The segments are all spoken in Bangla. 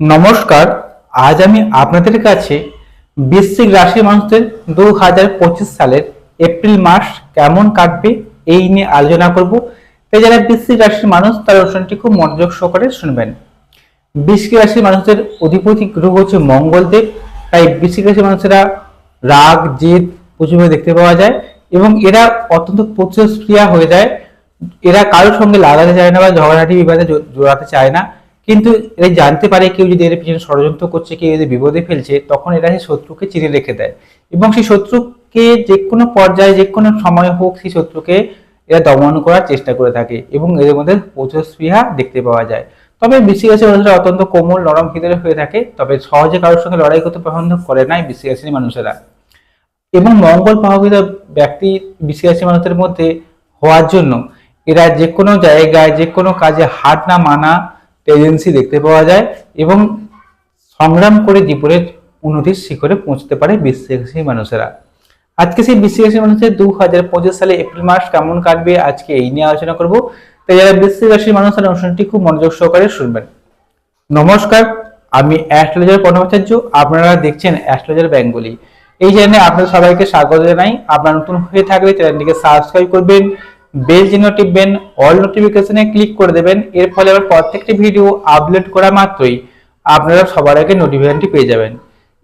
নমস্কার, আজ আমি আপনাদের কাছে বৃশ্চিক রাশির মানুষদের দু হাজার পঁচিশ সালের এপ্রিল মাস কেমন কাটবে এই নিয়ে আলোচনা করব। তাই যারা বৃশ্চিক রাশির মানুষ, তার অনুষ্ঠানটি খুব মনোযোগ সহকারে শুনবেন। বৃশ্চিক রাশির মানুষদের অধিপতি গ্রহ হচ্ছে মঙ্গলদেব তাই বৃশ্চিক রাশির মানুষেরা রাগ, জেদ, প্রচুর দেখতে পাওয়া যায় এবং এরা অত্যন্ত প্রতিক্রিয়া হয়ে যায়। এরা কারোর সঙ্গে লাগাতে চায় না বা ঝগড়াঝাটি, বিবাদে জড়াতে চায় না। কিন্তু এরা জানতে পারে কেউ যদি এর পিছনে ষড়যন্ত্র করছে, কেউ যদি বিপদে ফেলছে, তখন এরা সেই শত্রুকে চিনে রেখে দেয়। এবং সেই শত্রুকে যে কোনো পর্যায়ে, যে কোনো সময় হোক, সেই শত্রুকে এরা দমন করার চেষ্টা করে থাকে এবং এদের মধ্যে প্রতিস্পৃহা দেখতে পাওয়া যায়। তবে বৃশ্চিক রাশির মানুষেরা অত্যন্ত কোমল, নরম হৃদয়ের হয়ে থাকে, তবে সহজে কারোর সঙ্গে লড়াই করতে পছন্দ করে নাই এই বৃশ্চিক মানুষেরা। এবং মঙ্গল প্রভাবিত ব্যক্তি বিশেষ মানুষের মধ্যে হওয়ার জন্য এরা যে কোনো জায়গায়, যে কোনো কাজে হাত না মানা টেন্ডেন্সি দেখতে পাওয়া যায় এবং সংগ্রাম করে জীবনের উন্নতির শিখরে পৌঁছতে পারে বিশ্বাসী মানুষেরা। আজকে সেই বিশ্বাসী মানুষের দু হাজার পঁচিশ সালে এপ্রিল মাস কেমন কাটবে আজকে এই নিয়ে আলোচনা করব। তাই যারা বৃশ্চিক রাশির মানুষেরা অনুষ্ঠানটি খুব মনোযোগ সহকারে শুনবেন। নমস্কার, আমি অ্যাস্ট্রোলজার পরমাচার্য, আপনারা দেখছেন অ্যাস্ট্রোলজার বেঙ্গলি। এই চ্যানেলে আপনাদের সবাইকে স্বাগত জানাই। আপনারা নতুন হয়ে থাকলে চ্যানেলটিকে সাবস্ক্রাইব করবেন বেল চিহ্ন টিপবেন, অল নোটিফিকেশনে ক্লিক করে দেবেন, এর ফলে আমার প্রত্যেকটি ভিডিও আপলোড করা মাত্রই আপনারা সবার আগে নোটিফিকেশনটি পেয়ে যাবেন।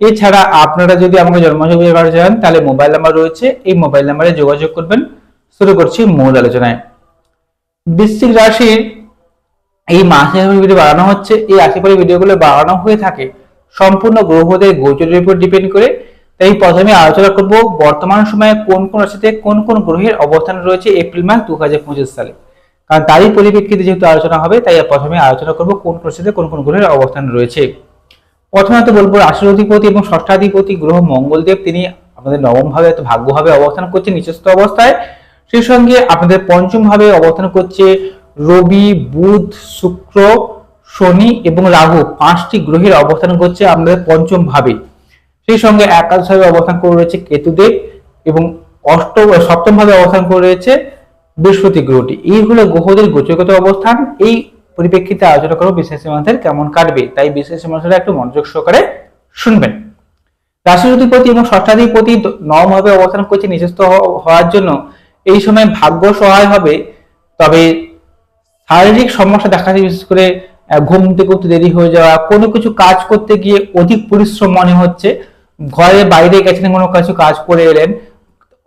এছাড়া আপনারা যদি আমাকে জন্মযোগ করা চান, তাহলে মোবাইল নাম্বার রয়েছে, এই মোবাইল নাম্বারে যোগাযোগ করবেন। শুরু করছি মূল আলোচনায়। বৃশ্চিক রাশির এই মাসে ভিডিও বাড়ানো হচ্ছে, এই আশেপাশে ভিডিওগুলো বাড়ানো হয়ে থাকে, সম্পূর্ণ গ্রহদের গোচরের উপর ডিপেন্ড করে তাই প্রথমে আলোচনা করব বর্তমান সময়ে কোন কোন রাশিতে কোন কোন গ্রহের অবস্থান রয়েছে এপ্রিল মাস দু হাজার পঁচিশ সালে। কারণ তারই পরিপ্রেক্ষিতে যেহেতু আলোচনা হবে, তাই প্রথমে আলোচনা করব কোন কোন রাশিতে কোন কোন গ্রহের অবস্থান রয়েছে। প্রথমত বলব রাশির অধিপতি এবং ষষ্ঠাধিপতি গ্রহ মঙ্গলদেব, তিনি আমাদের নবম ভাবে ভাগ্যভাবে অবস্থান করছে নিচস্থ অবস্থায়। সেই সঙ্গে আপনাদের পঞ্চম ভাবে অবস্থান করছে রবি, বুধ, শুক্র, শনি এবং রাহু। পাঁচটি গ্রহের অবস্থান করছে আপনাদের পঞ্চম ভাবে সেই সঙ্গে একাদশ ভাবে অবস্থান করে রয়েছে কেতুদেব এবং অষ্টম সপ্তম ভাবে অবস্থান করে রয়েছে বৃহস্পতি গ্রহটি। এই হলো গ্রহদের গোচরগত অবস্থান। এই পরিপ্রেক্ষিতে আলোচনা করব বিশেষ মাসের কেমন কাটবে। তাই বিশেষ মাসের একটু মনোযোগ সহকারে শুনবেন। রাশির অধিপতি এবং ষষ্ঠাধিপতি নবমভাবে অবস্থান করছে নিজস্ব হওয়ার জন্য। এই সময় ভাগ্য সহায় হবে। তবে শারীরিক সমস্যা দেখা যায় বিশেষ করে ঘুম থেকে দেরি হয়ে যাওয়া, কোনো কিছু কাজ করতে গিয়ে অধিক পরিশ্রম মনে হচ্ছে। ঘরে বাইরে গেছেন, কোনো কিছু কাজ করে এলেন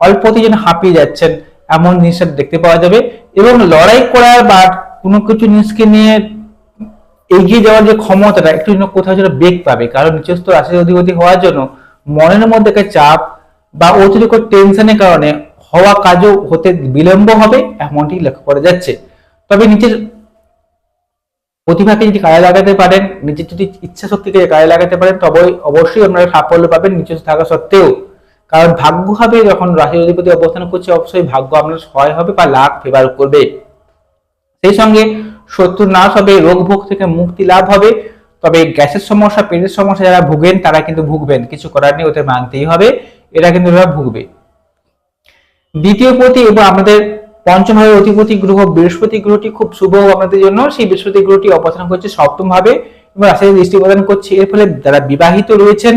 অল্পতেই যেন হাঁপিয়ে যাচ্ছেন, এমন জিনিসটা দেখতে পাওয়া যাবে। এবং লড়াই করার বা কোনো কিছু জিনিসকে নিয়ে এগিয়ে যাওয়ার যে ক্ষমতাটা, একটু যেন কোথাও যেন বেগ পাবে। কারণ নিচস্থ রাশির অধিপতি হওয়ার জন্য মনের মধ্যে একটা চাপ বা অতিরিক্ত টেনশনের কারণে হওয়া কাজও হতে বিলম্ব হবে, এমনটি লক্ষ্য করা যাচ্ছে। তবে নিজের প্রতিভাকে যদি কাজে লাগাতে পারেন, নিজের যদি ইচ্ছা শক্তিকে কাজে লাগাতে পারেন তবে অবশ্যই আপনারা সাফল্য পাবেন নিচে থাকা সত্ত্বেও। কারণ ভাগ্য হবে যখন রাশির অধিপতি অবস্থান করছে, অবশ্যই ভাগ্য আপনার সহায় হবে বা লাভ ফেভার করবে। সেই সঙ্গে শত্রু নাশ হবে, রোগ ভোগ থেকে মুক্তি লাভ হবে। তবে গ্যাসের সমস্যা, পেটের সমস্যা যারা ভুগেন, তারা কিন্তু ভুগবেন। কিছু করার নেই, ওদের মানতেই হবে। এরা কিন্তু ভুগবে। দ্বিতীয় প্রতি এবং আমাদের পঞ্চম ভাবে অধিপতি গ্রহ বৃহস্পতি গ্রহটি খুব শুভ আপনাদের জন্য। সেই বৃহস্পতি গ্রহটি অবস্থান করছে সপ্তম ভাবে এবং রাশিতে দৃষ্টি প্রদান করছে। এর ফলে যারা বিবাহিত রয়েছেন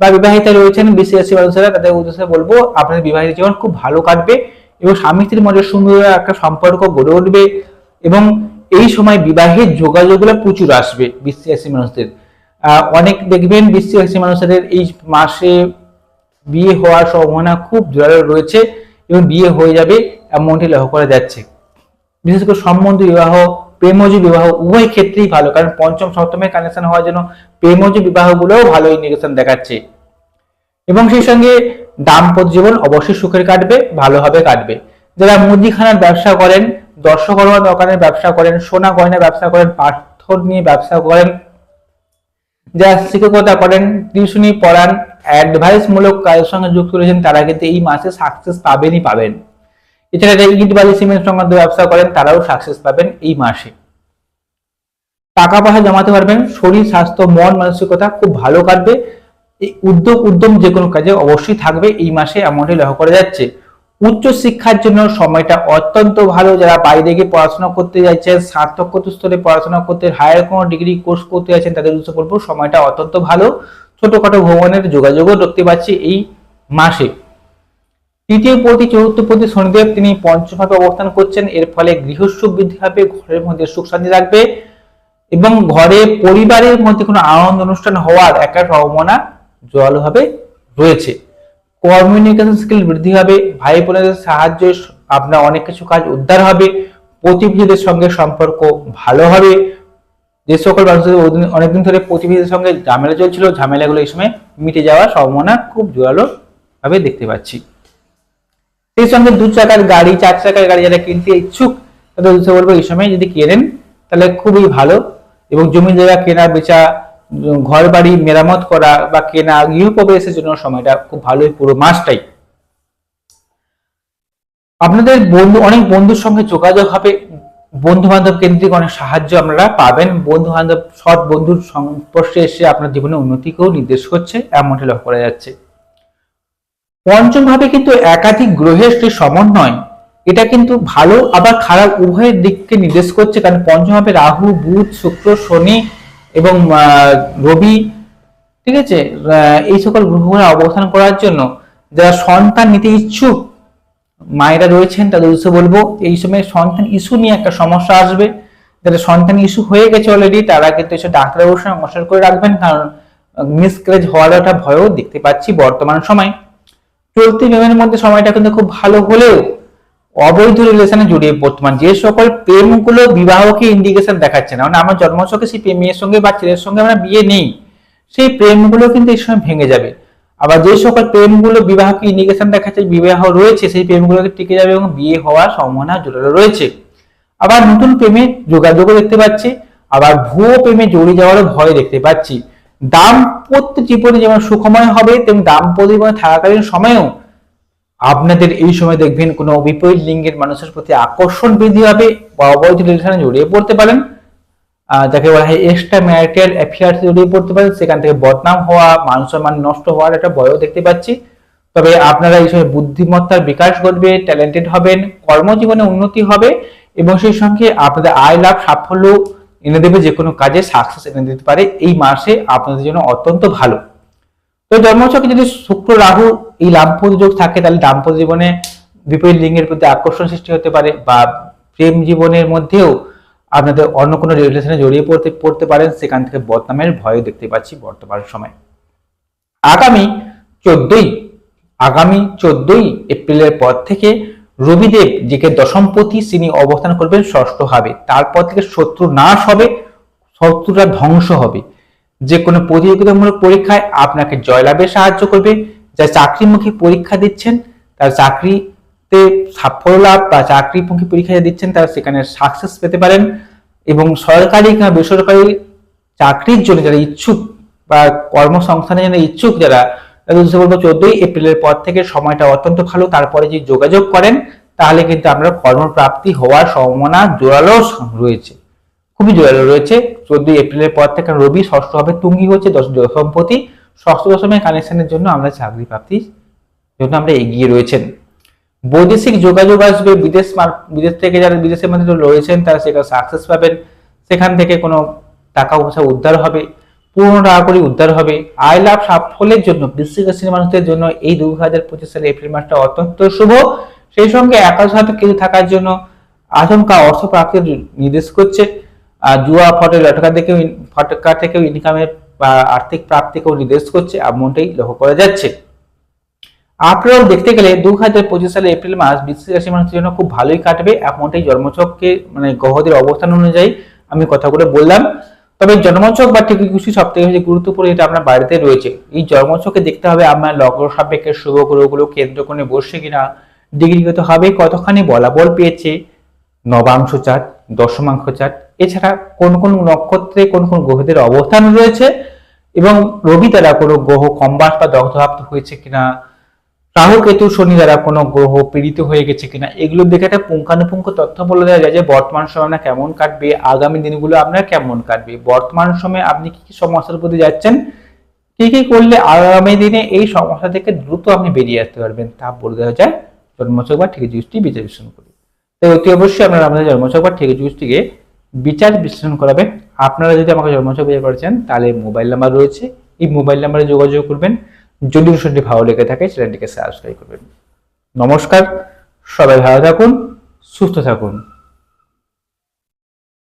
বা বিবাহিতা রয়েছেন বিশেষ রাশি মানুষেরা তাদের উদ্দেশ্যে বলব আপনাদের বিবাহিত জীবন খুব ভালো কাটবে এবং স্বামী স্ত্রীর মধ্যে সুন্দর একটা সম্পর্ক গড়ে উঠবে এবং এই সময় বিবাহের যোগাযোগগুলো প্রচুর আসবে বিশ্বাসী মানুষদের। আহ, অনেক দেখবেন বিশ্বাসী মানুষদের এই মাসে বিয়ে হওয়ার সম্ভাবনা খুব জোরালো রয়েছে এবং বিয়ে হয়ে যাবে। এমনটি লক্ষ্য করা যাচ্ছে। বিশেষ করে সম্বন্ধ বিবাহ প্রেমজ বিবাহ, উভয় ক্ষেত্রেই ভালো, কারণ পঞ্চম সপ্তমের কানেকশন হওয়ার জন্য প্রেমজ বিবাহগুলোও ভালো ইন্ডিকেশন দেখাচ্ছে। এবং সেই সঙ্গে দাম্পত্য জীবন অবশ্যই সুখের কাটবে ভালোভাবে কাটবে। যারা মুদিখানার ব্যবসা করেন দর্শকর্মা দোকানের ব্যবসা করেন, সোনা গয়নার ব্যবসা করেন, পাথর নিয়ে ব্যবসা করেন, যারা শিক্ষকতা করেন, টিউশনি পড়ান অ্যাডভাইস মূলক কাজের সঙ্গে যুক্ত রয়েছেন, তারা কিন্তু এই মাসে সাকসেস পাবেনই পাবেন। এছাড়া যারা ইট বালি সিমেন্ট সংক্রান্ত ব্যবসা করেন, তারাও সাকসেস পাবেন এই মাসে। টাকা পয়সা জমাতে পারবেন, শরীর, স্বাস্থ্য, মন, মানসিকতা খুব ভালো কাটবে। এই উদ্যোগ, উদ্যম যে কোনো কাজে অবশ্যই থাকবে, এই মাসে এমনটাই লক্ষ্য করা যাচ্ছে। উচ্চ শিক্ষার জন্য সময়টা অত্যন্ত ভালো। যারা বাইরে গিয়ে পড়াশোনা করতে যাচ্ছেন, স্নাতকোত্তর স্তরে পড়াশোনা করতে হায়ার কোনো ডিগ্রি কোর্স করতে যাচ্ছেন, তাদের উদ্দেশ্যে বলব সময়টা অত্যন্ত ভালো। ছোটখাটো ভ্রমণের যোগাযোগও দেখতে পাচ্ছি এই মাসে। তৃতীয় প্রতি চতুর্থ প্রতি শনিদেব তিনি পঞ্চমভাবে অবস্থান করছেন। এর ফলে গৃহসুখ বৃদ্ধি হবে, ঘরের মধ্যে সুখ শান্তি থাকবে এবং ঘরে পরিবারের মধ্যে কোনো আনন্দ অনুষ্ঠান হওয়ার একটা সম্ভাবনা জোরালোভাবে রয়েছে। কমিউনিকেশন স্কিল বৃদ্ধি হবে ভাই বোনেদের সাহায্যে আপনার অনেক কিছু কাজ উদ্ধার হবে, প্রতিবেশীদের সঙ্গে সম্পর্ক ভালো হবে। যে সকল মানুষদের অদিন- অনেকদিন ধরে প্রতিবেশীদের সঙ্গে ঝামেলা চলছিল, ঝামেলাগুলো এই সময় মিটে যাওয়ার সম্ভাবনা খুব জোরালো ভাবে দেখতে পাচ্ছি। সেই সঙ্গে দু চাকার গাড়ি, চার চাকার গাড়ি যারা কিনতে ইচ্ছুক, তাদের উদ্দেশ্যে বলব এই সময় যদি কেনেন, তাহলে খুবই ভালো। এবং জমি জায়গা কেনা, বেচা ঘর বাড়ি মেরামত করা বা কেনা গৃহপ্রবেশের জন্য সময়টা খুব ভালোই, পুরো মাসটাই। আপনাদের বন্ধু, অনেক বন্ধুর সঙ্গে যোগাযোগ হবে। বন্ধু বান্ধব কেন্দ্রিক অনেক সাহায্য আপনারা পাবেন। বন্ধু বান্ধব সৎ বন্ধুর সংস্পর্শে এসে আপনার জীবনে উন্নতিকেও নির্দেশ করছে এমনটি লক্ষ্য করা যাচ্ছে। পঞ্চম ভাবে কিন্তু একাধিক গ্রহের যে সমন্বয়। এটা কিন্তু ভালো, আবার খারাপ, উভয়ের দিককে নির্দেশ করছে, কারণ পঞ্চম ভাবে রাহু, বুধ, শুক্র, শনি এবং রবি, ঠিক আছে? এই সকল গ্রহগুলো অবস্থান করার জন্য যারা সন্তান নিতে ইচ্ছুক, মায়েরা রয়েছেন, তাদের উদ্দেশ্যে বলব, এই সময় সন্তান ইস্যু নিয়ে একটা সমস্যা আসবে। যারা সন্তান ইস্যু হয়ে গেছে অলরেডি তারা কিন্তু এসে ডাক্তারবাবুর সঙ্গে মশার করে রাখবেন, কারণ মিসক্রেজ হওয়ার একটা ভয়ও দেখতে পাচ্ছি বর্তমান সময়। চলতি নিয়মের মধ্যে সময়টা কিন্তু খুব ভালো হলেও অবৈধ রিলেশনে জড়িয়ে বর্তমান যে সকল প্রেমগুলো বিবাহকে ইন্ডিকেশন দেখাচ্ছে না। মানে আমার জন্মছকে সেই প্রেমের সঙ্গে বা ছেলের সঙ্গে আমরা বিয়ে নেই, সেই প্রেমগুলো কিন্তু এই সময় ভেঙে যাবে। আবার যে সকল প্রেমগুলো বিবাহকে ইন্ডিকেশন দেখাচ্ছে, বিবাহ রয়েছে, সেই প্রেমগুলোকে টিকে যাবে এবং বিয়ে হওয়ার সম্ভাবনা জোরালো রয়েছে। আবার নতুন প্রেমে যোগাযোগও দেখতে পাচ্ছি, আবার ভুয়ো প্রেমে জড়িয়ে যাওয়ারও ভয় দেখতে পাচ্ছি। দাম্পত্য জীবনে যেমন সুখময় হবে, তেমন দাম্পত্য জীবনে থাকাকালীন সময়েও আপনাদের এই সময় দেখবেন কোনো বিপরীত লিঙ্গের মানুষের প্রতি আকর্ষণ বৃদ্ধি হবে বা অবৈধ রিলেশনে জড়িয়ে পড়তে পারেন। যাকে বলা হয় এক্সট্রা ম্যারিটাল অ্যাফেয়ার্স জড়িয়ে পড়তে পারেন। সেখান থেকে বদনাম হওয়া, মান সম্মান নষ্ট হওয়ার একটা ভয়ও দেখতে পাচ্ছি। তবে আপনারা এই সময় বুদ্ধিমত্তার বিকাশ ঘটবে ট্যালেন্টেড হবেন, কর্মজীবনে উন্নতি হবে এবং সেই সঙ্গে আপনাদের আয় লাভ, সাফল্য এনে দেবে যে কোনো কাজে সাকসেস এনে দিতে পারে এই মাসে আপনাদের জন্য অত্যন্ত ভালো। তো জন্মছকে যদি শুক্র, রাহু এই দাম্পত্য যোগ থাকে, তাহলে দাম্পত্য জীবনে বিপরীত লিঙ্গের প্রতি আকর্ষণ সৃষ্টি হতে পারে বা প্রেম জীবনের মধ্যেও আপনাদের অন্য কোনো রিলেশনে জড়িয়ে পড়তে পড়তে পারেন। সেখান থেকে বদনামের ভয় দেখতে পাচ্ছি বর্তমান সময়। আগামী চোদ্দই আগামী চোদ্দই এপ্রিলের পর থেকে রবিদেব যেকে দশমপতি তিনি অবস্থান করবেন ষষ্ঠ হবে। তারপর থেকে শত্রু নাশ হবে, শত্রুরা ধ্বংস হবে। যে কোনো প্রতিযোগিতামূলক পরীক্ষায় আপনাকে জয়লাভে সাহায্য করবে। যা চাকরিমুখী পরীক্ষা দিচ্ছেন, তার চাকরিতে সাফল্য লাভ বা চাকরিমুখী পরীক্ষা যা দিচ্ছেন, তারা সেখানে সাকসেস পেতে পারেন এবং সরকারি কিংবা বেসরকারি চাকরির জন্য যারা ইচ্ছুক বা কর্মসংস্থানের জন্য ইচ্ছুক যারা তাদের বলব চোদ্দই এপ্রিলের পর থেকে সময়টা অত্যন্ত ভালো, তারপরে যদি যোগাযোগ করেন, তাহলে কিন্তু আপনার কর্মপ্রাপ্তি হওয়ার সম্ভাবনা জোরালো রয়েছে, খুবই জোরালো রয়েছে। চোদ্দই এপ্রিলের পর থেকে রবি ষষ্ঠ হবে তুঙ্গি হচ্ছে দশ দশমপতি। ষষ্ঠ দশমের কানেকশনের জন্য আমরা চাকরি প্রাপ্তির জন্য আমরা এগিয়ে রয়েছেন। বৈদেশিক যোগাযোগ আসবে, বিদেশ বিদেশ থেকে যারা বিদেশের মধ্যে রয়েছেন, তারা সেটা সাকসেস পাবেন। সেখান থেকে কোনো টাকা পয়সা উদ্ধার হবে। পুরনো টাকা করে উদ্ধার হবে। আয় লাভ সাফল্যের জন্য বৃশ্চিক রাশির মানুষদের জন্য এই দু হাজার পঁচিশ সালের এপ্রিল মাসটা অত্যন্ত শুভ। সেই সঙ্গে একাদশ হাতে কিছু থাকার জন্য আচমকা অর্থ প্রাপ্তির নির্দেশ করছে। আর জুয়া, ফটো, লটকা থেকেও ফটকা থেকেও ইনকামের আর্থিক প্রাপ্তিকেও নির্দেশ করছে এমনটাই লক্ষ্য করা যাচ্ছে। আপনারাও দেখতে গেলে দু হাজার পঁচিশ সালে এপ্রিল মাস বৃশ্চিক রাশি মানুষের জন্য খুব ভালোই কাটবে। এমনটাই জন্মচককে মানে গ্রহদের অবস্থান অনুযায়ী আমি কথাগুলো বললাম। তবে জন্মছক বা টিকিকুশি সব থেকে বেশি গুরুত্বপূর্ণ এটা আপনার বাড়িতে রয়েছে, এই জন্মছকে দেখতে হবে আপনার লগ্ন সাপেক্ষে শুভ গ্রহগুলো কেন্দ্র করে বসছে কিনা, ডিগ্রিগত হবে কতখানি বলাবল পেয়েছে, নবাংশ চার্ট দশমাংশ চার্ট এছাড়া কোন কোন নক্ষত্রে কোন কোন গ্রহদের অবস্থান রয়েছে এবং রবি দ্বারা কোনো গ্রহ কম্বাস বা দগ্ধপ্রাপ্ত হয়েছে কিনা রাহু কেতু শনি দ্বারা কোনো গ্রহ পীড়িত হয়ে গেছে কিনা, এগুলো দেখে একটা পুঙ্খানুপুঙ্খ তথ্য বলে দেওয়া যায় যে বর্তমান সময় না কেমন কাটবে, আগামী দিনগুলো আপনার কেমন কাটবে। বর্তমান সময়ে আপনি কি কি সমস্যার প্রতি যাচ্ছেন, কি কি করলে আগামী দিনে এই সমস্যা থেকে দ্রুত আপনি বেরিয়ে আসতে পারবেন, তা বলে দেওয়া যায় জন্মচক বা ঠিক জুসটি বিচার বিশ্লেষণ করি। তো অতি অবশ্যই আপনারা আমাদের জন্মচক বা ঠিক জুসটিকে বিচার বিশ্লেষণ করাবেন। আপনারা যদি আমাকে জন্মচক বিচার করেছেন, তাহলে মোবাইল নাম্বার রয়েছে। এই মোবাইল নাম্বারে যোগাযোগ করবেন। যদি অনুষ্ঠানটি ভালো লেগে থাকে চ্যানেলটিকে সাবস্ক্রাইব করবেন। নমস্কার সবাই ভালো থাকুন সুস্থ থাকুন।